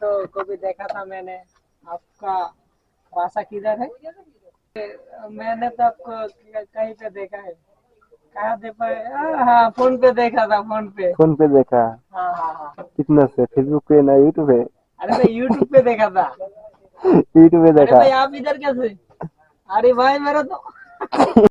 तो कभी देखा था मैंने। आपका भाषा किधर है? मैंने तो आपको कहीं पे देखा है। कहाँ दे पाए? हाँ, हाँ फ़ोन पे देखा था फ़ोन पे। फ़ोन पे देखा। हाँ हाँ हाँ। कितना से? फेसबुक पे ना यूट्यूब पे? अरे मैं यूट्यूब पे देखा था। यूट्यूब पे अरे देखा भाई आप इधर कैसे? अरे भाई मेरा तो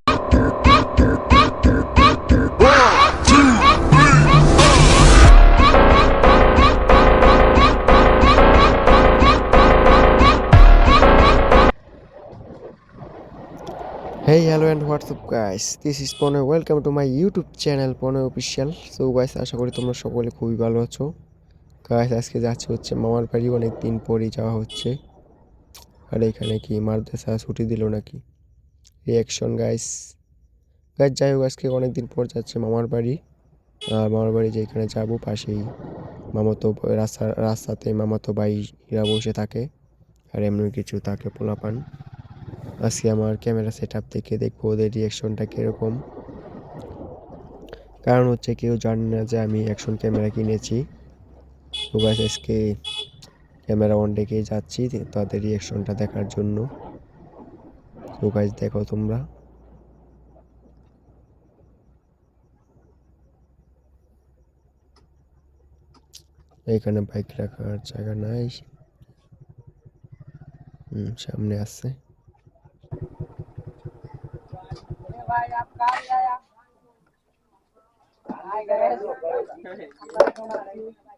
Hello and what's up guys? This is Pone. Welcome to my YouTube channel Pone Official. So guys, আশা করি তোমরা সকলে খুবই ভালো আছো। গাইস আজকে যাচ্ছে হচ্ছে মামার বাড়ি। অনেক দিন পরই যাওয়া হচ্ছে। আর এখানে কি মাদ্রাসা ছুটি দিল নাকি? রিয়াকশন গাইস গাইস যাই হোক আজকে অনেক দিন পর যাচ্ছে মামার বাড়ি। আর মামার বাড়ি যেখানে যাব পাশেই মামাতো রাস্তা রাস্তাতে মামাতো ভাইরা বসে থাকে। আর এমনি কিছু থাকে পোলাপান। আজকে আমার ক্যামেরা সেট আপ থেকে দেখব ওদের রিয়াকশনটা কীরকম। কারণ হচ্ছে কেউ জানে না যে আমি অ্যাকশন ক্যামেরা কিনেছি। তো গাছ আজকে ক্যামেরা অন রেখেই যাচ্ছি তাদের রিয়াকশনটা দেখার জন্য। তো গাছ দেখো তোমরা। এখানে বাইক রাখার জায়গা নাই। সামনে আছে।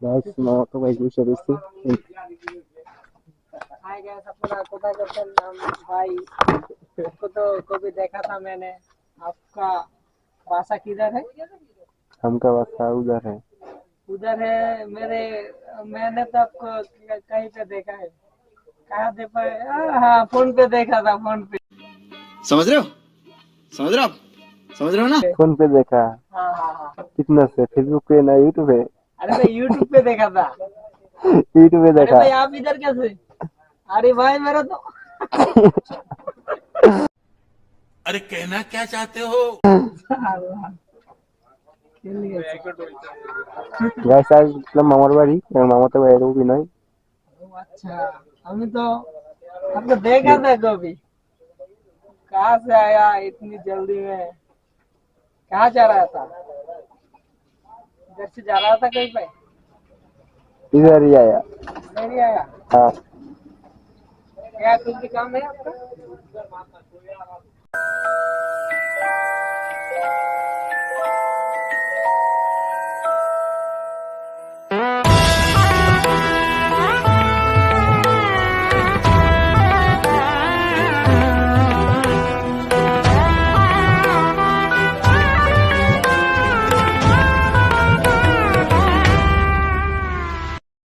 Guys, mga kawaii siya gusto. Hi guys अपना कोदा कैप्टन नाम भाई आपको तो कभी देखा था मैंने आपका वासा किधर है हमका भाषा हाँ, उधर है। उधर है मेरे मैंने तो आपको कहीं पे देखा है। कहाँ दे पाए? हाँ, हाँ, फ़ोन पे देखा था फ़ोन पे। समझ रहे हो? समझ रहे हो आप समझ रहे हो ना फोन पे देखा हाँ हाँ हाँ कितना से फेसबुक पे ना यूट्यूब पे अरे मैं यूट्यूब पे देखा था यूट्यूब पे अरे देखा भाई आप इधर कैसे अरे भाई मेरा तो अरे कहना क्या चाहते हो গাইস আসলাম মামার বাড়ি আর মামা তো ভাইয়ের অভিনয় अच्छा हमें तो आपको देखा था कभी कहाँ से आया इतनी जल्दी में? कहा जा रहा था? इधर से जा रहा था कहीं पे? इधर ही आया। इधर ही आया? हाँ। क्या कुछ भी काम है आपका?